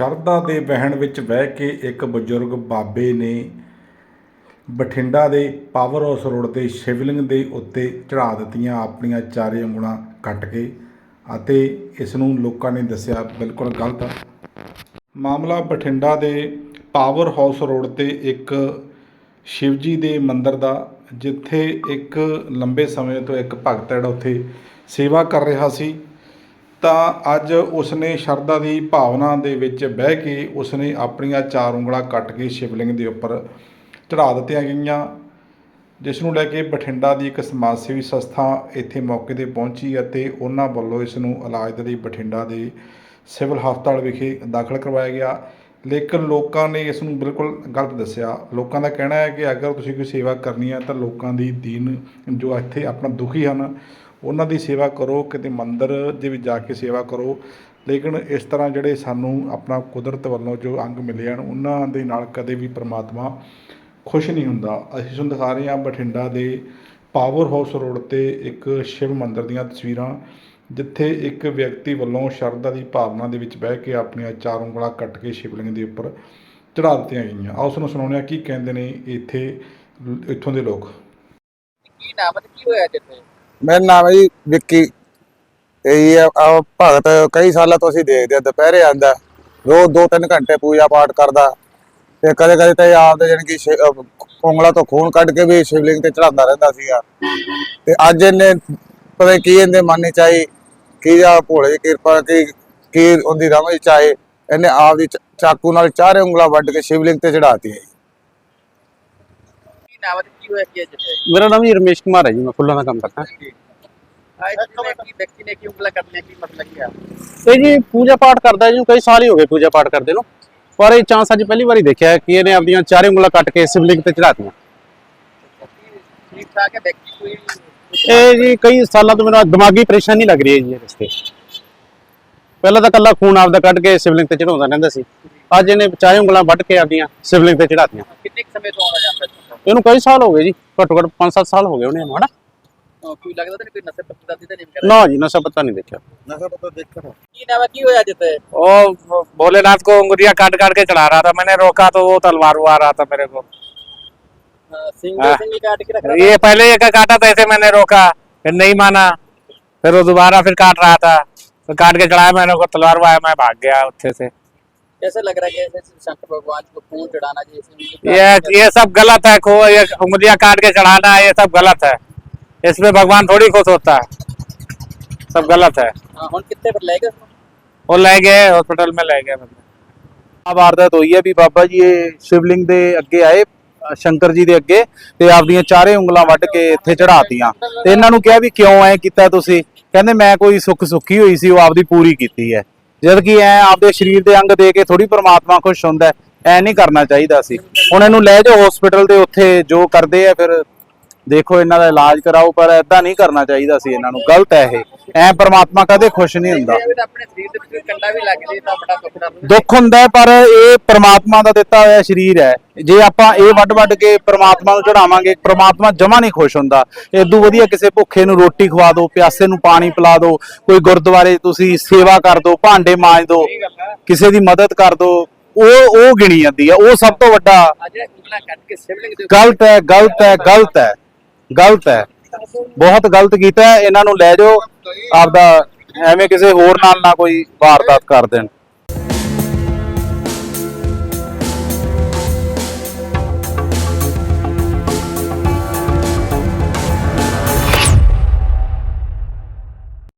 ਸ਼ਰਧਾ ਦੇ ਵਹਿਣ ਵਿੱਚ ਬਹਿ ਕੇ ਇੱਕ ਬਜ਼ੁਰਗ ਬਾਬੇ ਨੇ ਬਠਿੰਡਾ ਦੇ ਪਾਵਰ ਹਾਊਸ ਰੋਡ ਤੇ ਸ਼ਿਵਲਿੰਗ ਦੇ ਉੱਤੇ ਚੜ੍ਹਾ ਦਿੱਤੀਆਂ ਆਪਣੀਆਂ ਚਾਰੇ ਉਂਗਲਾਂ ਕੱਟ ਕੇ ਅਤੇ ਇਸ ਨੂੰ ਲੋਕਾਂ ਨੇ ਦੱਸਿਆ ਬਿਲਕੁਲ ਗਲਤ। ਆ ਮਾਮਲਾ ਬਠਿੰਡਾ ਦੇ ਪਾਵਰ ਹਾਊਸ ਰੋਡ ਤੇ ਇੱਕ ਸ਼ਿਵਜੀ ਦੇ ਮੰਦਿਰ ਦਾ, ਜਿੱਥੇ ਇੱਕ ਲੰਬੇ ਸਮੇਂ ਤੋਂ ਇੱਕ ਭਗਤ ਜਿਹੜਾ ਉੱਥੇ ਸੇਵਾ ਕਰ ਰਿਹਾ ਸੀ। ਤਾਂ ਅੱਜ ਉਸਨੇ ਸ਼ਰਧਾ ਦੀ ਭਾਵਨਾ ਦੇ ਵਿੱਚ ਬਹਿ ਕੇ ਉਸਨੇ ਆਪਣੀਆਂ ਚਾਰ ਉਂਗਲਾਂ ਕੱਟ ਕੇ ਸ਼ਿਵਲਿੰਗ ਦੇ ਉੱਪਰ ਚੜ੍ਹਾ ਦਿੱਤੀਆਂ ਗਈਆਂ, ਜਿਸ ਨੂੰ ਲੈ ਕੇ ਬਠਿੰਡਾ ਦੀ ਇੱਕ ਸਮਾਜ ਸੇਵੀ ਸੰਸਥਾ ਇੱਥੇ ਮੌਕੇ ਤੇ ਪਹੁੰਚੀ ਅਤੇ ਉਹਨਾਂ ਵੱਲੋਂ ਇਸ ਨੂੰ ਇਲਾਜ ਦੇ ਲਈ ਬਠਿੰਡਾ ਦੇ ਸਿਵਲ ਹਸਪਤਾਲ ਵਿਖੇ ਦਾਖਲ ਕਰਵਾਇਆ ਗਿਆ। ਲੇਕਿਨ ਲੋਕਾਂ ਨੇ ਇਸ ਨੂੰ ਬਿਲਕੁਲ ਗਲਤ ਦੱਸਿਆ। ਲੋਕਾਂ ਦਾ ਕਹਿਣਾ ਹੈ ਕਿ ਅਗਰ ਤੁਸੀਂ ਕੋਈ ਸੇਵਾ ਕਰਨੀ ਹੈ ਤਾਂ ਲੋਕਾਂ ਦੀ ਦੀਨ ਜੋ ਇੱਥੇ ਆਪਣਾ ਦੁਖੀ ਹਨ ਉਹਨਾਂ ਦੀ ਸੇਵਾ ਕਰੋ, ਕਿਤੇ ਮੰਦਰ ਦੇ ਵਿੱਚ ਜਾ ਕੇ ਸੇਵਾ ਕਰੋ। ਲੇਕਿਨ ਇਸ ਤਰ੍ਹਾਂ ਜਿਹੜੇ ਸਾਨੂੰ ਆਪਣਾ ਕੁਦਰਤ ਵੱਲੋਂ ਜੋ ਅੰਗ ਮਿਲੇ ਹਨ, ਉਹਨਾਂ ਦੇ ਨਾਲ ਕਦੇ ਵੀ ਪ੍ਰਮਾਤਮਾ ਖੁਸ਼ ਨਹੀਂ ਹੁੰਦਾ। ਅਸੀਂ ਤੁਹਾਨੂੰ ਦਿਖਾ ਰਹੇ ਹਾਂ ਬਠਿੰਡਾ ਦੇ ਪਾਵਰ ਹਾਊਸ ਰੋਡ ਤੇ ਇੱਕ ਸ਼ਿਵ ਮੰਦਰ ਦੀਆਂ ਤਸਵੀਰਾਂ, ਜਿੱਥੇ ਇੱਕ ਵਿਅਕਤੀ ਵੱਲੋਂ ਸ਼ਰਧਾ ਦੀ ਭਾਵਨਾ ਦੇ ਵਿੱਚ ਬਹਿ ਕੇ ਆਪਣੀਆਂ ਚਾਰ ਉਂਗਲਾਂ ਕੱਟ ਕੇ ਸ਼ਿਵਲਿੰਗ ਦੇ ਉੱਪਰ ਚੜ੍ਹਾ ਦਿੱਤੀਆਂ ਗਈਆਂ। ਆਓ ਤੁਹਾਨੂੰ ਸੁਣਾਉਂਦੇ ਹਾਂ ਕੀ ਕਹਿੰਦੇ ਨੇ ਇੱਥੇ, ਇੱਥੋਂ ਦੇ ਲੋਕ। ਕੀ ਨਾਮ ਤੇ ਕੀ ਹੋਇਆ ਜਿੱਥੇ ਮੇਰਾ ਨਾਮ ਹੈ ਜੀ ਵਿੱਕੀ। ਇਹ ਆ ਭਗਤ ਕਈ ਸਾਲਾਂ ਤੋਂ ਅਸੀਂ ਦੇਖਦੇ ਆ ਦੁਪਹਿਰੇ ਆਂਦਾ ਰੋਜ਼ 2-3 ਘੰਟੇ ਪੂਜਾ ਪਾਠ ਕਰਦਾ ਤੇ ਕਦੇ ਕਦੇ ਤਾਂ ਇਹ ਆਪਦੇ ਜਾਣੀ ਕਿ ਸ਼ਿ- ਉਂਗਲਾਂ ਤੋਂ ਖੂਨ ਕੱਢ ਕੇ ਵੀ ਸ਼ਿਵਲਿੰਗ ਤੇ ਚੜਾਉਂਦਾ ਰਹਿੰਦਾ ਸੀਗਾ। ਤੇ ਅੱਜ ਇਹਨੇ ਪਤਾ ਕੀ ਇਹਦੇ ਮਨ ਵਿੱਚ ਆਈ, ਕੀ ਆ ਭੋਲੇ ਦੀ ਕਿਰਪਾ, ਕੀ ਕੀ ਉਹਦੀ ਰਮਜ ਆਏ। ਇਹਨੇ ਆਪ ਦੀ ਚਾਕੂ ਨਾਲ ਚਾਰੇ ਉਂਗਲਾਂ ਵੱਢ ਕੇ ਸ਼ਿਵਲਿੰਗ ਤੇ ਚੜਾਤੀ ਕੀ ਨਾਮ ਹੈ ਤੇ ਕੀ ਹੋਇਆ ਕੀ ਹੈ ਜਿੱਥੇ ਮੇਰਾ ਨਾਮ ਜੀ ਰਮੇਸ਼ ਕੁਮਾਰ ਹੈ ਜੀ ਮੈਂ ਫੁੱਲਾਂ ਦਾ ਕੰਮ ਕਰਦਾ। ਕੀ ਵਿਅਕਤੀ ਨੇ ਕੀ ਉਂਗਲਾ ਕਰਨੇ ਕੀ ਮਤਲਬ ਕੀ ਆ? ਇਹ ਜੀ ਪੂਜਾ ਪਾਠ ਕਰਦਾ ਜੀ ਕਈ ਸਾਲ ਹੀ ਹੋ ਗਏ ਪੂਜਾ ਪਾਠ ਕਰਦੇ ਨੂੰ। ਪਰ ਇਹ ਚਾਂਸ ਅੱਜ ਪਹਿਲੀ ਵਾਰੀ ਦੇਖਿਆ ਕਿ ਇਹਨੇ ਆਪਣੀਆਂ ਚਾਰੇ ਉਂਗਲਾਂ ਕੱਟ ਕੇ ਸ਼ਿਵਲਿੰਗ ਤੇ ਚੜਾਤੀਆਂ ਠੀਕ ਠਾਕ ਹੈ ਵਿਅਕਤੀ ਕੋਈ ਇਹ ਜੀ ਕਈ ਸਾਲਾਂ ਤੋਂ ਮੈਨੂੰ ਦਿਮਾਗੀ ਪਰੇਸ਼ਾਨੀ ਲੱਗ ਰਹੀ ਹੈ ਜੀ ਇਸ ਤੇ ਪਹਿਲਾਂ ਤਾਂ ਕੱਲਾ ਖੂਨ ਆਪਦਾ ਕੱਢ ਕੇ ਸ਼ਿਵਲਿੰਗ ਤੇ ਚੜਾਉਂਦਾ ਰਹਿੰਦਾ ਸੀ। ਅੱਜ ਇਹਨੇ ਚਾਰੇ ਉਂਗਲਾਂ ਵੱਢ ਕੇ ਆਪਣੀਆਂ ਸ਼ਿਵਲਿੰਗ ਤੇ ਚੜਾਤੀਆਂ ਕਿੰਨੇ ਕੁ ਸਮੇਂ ਤੋਂ ਆਉਣਾ ਜਾਂਦਾ ਇੱਥੋਂ? ਇਹਨੂੰ ਕਈ ਸਾਲ ਹੋ ਗਏ ਜੀ ਘੱਟੋ ਘੱਟ 5-7 ਸਾਲ ਹੋ ਗਏ ਉਹਨੇ ਹਨਾ ਅਹ ਕੋਈ ਲੱਗਦਾ ਤਾਂ ਨਹੀਂ ਕੋਈ ਨਸ਼ੇ ਪੱਤੇ ਦਾ ਤਾਂ ਨਹੀਂ ਕਰਦਾ ਨਾ ਜੀ ਨਸ਼ਾ ਪਤਾ ਨਹੀਂ ਦੇਖਿਆ ਨਸ਼ਾ ਪਤਾ ਦੇਖਣਾ ਕੀ ਨਾਮ ਹੈ ਕੀ ਹੋਇਆ ਜਿੱਥੇ वो भोलेनाथ को उंगलियां काट काट के चढ़ा रहा था मैंने रोका तो वो तलवार आ रहा था मेरे को ਸਿੰਘ हाँ। ਸਿੰਘ ਕਾਟ ਕੇ ਰੱਖ रहा ये पहले ये का काटा था ऐसे मैंने रोका फिर नहीं माना फिर वो दोबारा फिर काट रहा था तो काट के चढ़ाया मैंने को तलवार आया मैं भाग गया उत्थे से कैसे लग रहा है कि ऐसे शंकर भगवान को खून चढ़ाना जैसे ये ये सब गलत है खो ये उंगलियां काट के चढ़ाना ये सब गलत है इसमें भगवान थोड़ी खुश होता है सब गलत है हाँ, ਹੁਣ ਕਿੱਥੇ ਪਰ ਲੈ ਗਏ ਉਸਨੂੰ? वो ले गए हॉस्पिटल में ले गए ਆ ਵਾਰਦਾਤ ਹੋਈ ਹੈ ਵੀ ਬਾਬਾ ਜੀ ਇਹ ਸ਼ਿਵਲਿੰਗ ਦੇ ਅੱਗੇ ਆਏ ਅ, ਸ਼ੰਕਰ ਜੀ ਦੇ ਅੱਗੇ ਤੇ ਆਪਦੀਆਂ ਚਾਰੇ ਉਂਗਲਾਂ ਵੱਢ ਕੇ ਇੱਥੇ ਚੜਾਤੀਆਂ ਤੇ ਇਹਨਾਂ ਨੂੰ ਕਿਹਾ ਵੀ ਕਿਉਂ ਐ ਕੀਤਾ ਤੁਸੀਂ ਕਹਿੰਦੇ ਮੈਂ ਕੋਈ ਸੁੱਖ ਸੁੱਖੀ ਹੋਈ ਸੀ ਉਹ ਆਪਦੀ ਪੂਰੀ ਕੀਤੀ ਹੈ ਜਦ ਕਿ ਐ ਆਪਦੇ ਸਰੀਰ ਦੇ ਅੰਗ ਦੇ ਕੇ ਥੋੜੀ ਪ੍ਰਮਾਤਮਾ ਖੁਸ਼ ਹੁੰਦਾ ਹੈ। ਐ ਨਹੀਂ ਕਰਨਾ ਚਾਹੀਦਾ ਸੀ ਹੁਣ ਇਹਨੂੰ ਲੈ ਜਾਓ ਹਸਪੀਟਲ ਦੇ ਉੱਥੇ, ਜੋ ਕਰਦੇ ਆ ਫਿਰ ਦੇਖੋ ਇਹਨਾਂ ਦਾ ਇਲਾਜ ਕਰਾਓ ਪਰ ਐਦਾਂ ਨਹੀਂ ਕਰਨਾ ਚਾਹੀਦਾ ਸੀ ਇਹਨਾਂ ਨੂੰ ਗਲਤ ਹੈ ਇਹ। ਐ ਪ੍ਰਮਾਤਮਾ ਕਦੇ ਖੁਸ਼ ਨਹੀਂ ਹੁੰਦਾ। ਇਹ ਵੀ ਤਾਂ ਆਪਣੇ ਸਰੀਰ ਦੇ ਵਿੱਚ ਕੋਈ ਕੰਡਾ ਵੀ ਲੱਗ ਜੇ ਤਾਂ ਬੜਾ ਦੁੱਖ ਦਾ ਦੁੱਖ ਹੁੰਦਾ ਪਰ ਇਹ ਪ੍ਰਮਾਤਮਾ ਦਾ ਦਿੱਤਾ ਹੋਇਆ ਸਰੀਰ ਹੈ। ਜੇ ਆਪਾਂ ਇਹ ਵੱਡ ਵੱਡ ਕੇ ਪ੍ਰਮਾਤਮਾ ਨੂੰ ਚੜਾਵਾਂਗੇ ਪ੍ਰਮਾਤਮਾ ਜਮਾ ਨਹੀਂ ਖੁਸ਼ ਹੁੰਦਾ। ਇਦੋਂ ਵਧੀਆ ਕਿਸੇ ਭੁੱਖੇ ਨੂੰ ਰੋਟੀ ਖਵਾ ਦਿਓ ਪਿਆਸੇ ਨੂੰ ਪਾਣੀ ਪਿਲਾ ਦਿਓ ਕੋਈ ਗੁਰਦੁਆਰੇ ਤੁਸੀਂ ਸੇਵਾ ਕਰ ਦਿਓ ਭਾਂਡੇ ਮਾਂਜ ਦਿਓ ਕਿਸੇ ਦੀ ਮਦਦ ਕਰ ਦਿਓ ਉਹ ਉਹ ਗਿਣੀ ਜਾਂਦੀ ਹੈ। ਉਹ ਸਭ ਤੋਂ ਵੱਡਾ ਗਲਤ ਹੈ ਗਲਤ ਹੈ ਗਲਤ ਹੈ। ਗਲਤ ਹੈ। ਬਹੁਤ ਗਲਤ ਕੀਤਾ ਹੈ। ਇਹਨਾਂ ਨੂੰ ਲੈ ਜਾਓ। ਆਪਦਾ ਐਵੇਂ ਕਿਸੇ ਹੋਰ ਨਾਲ ਨਾ ਕੋਈ ਵਾਰਦਾਤ ਕਰ ਦੇਣ।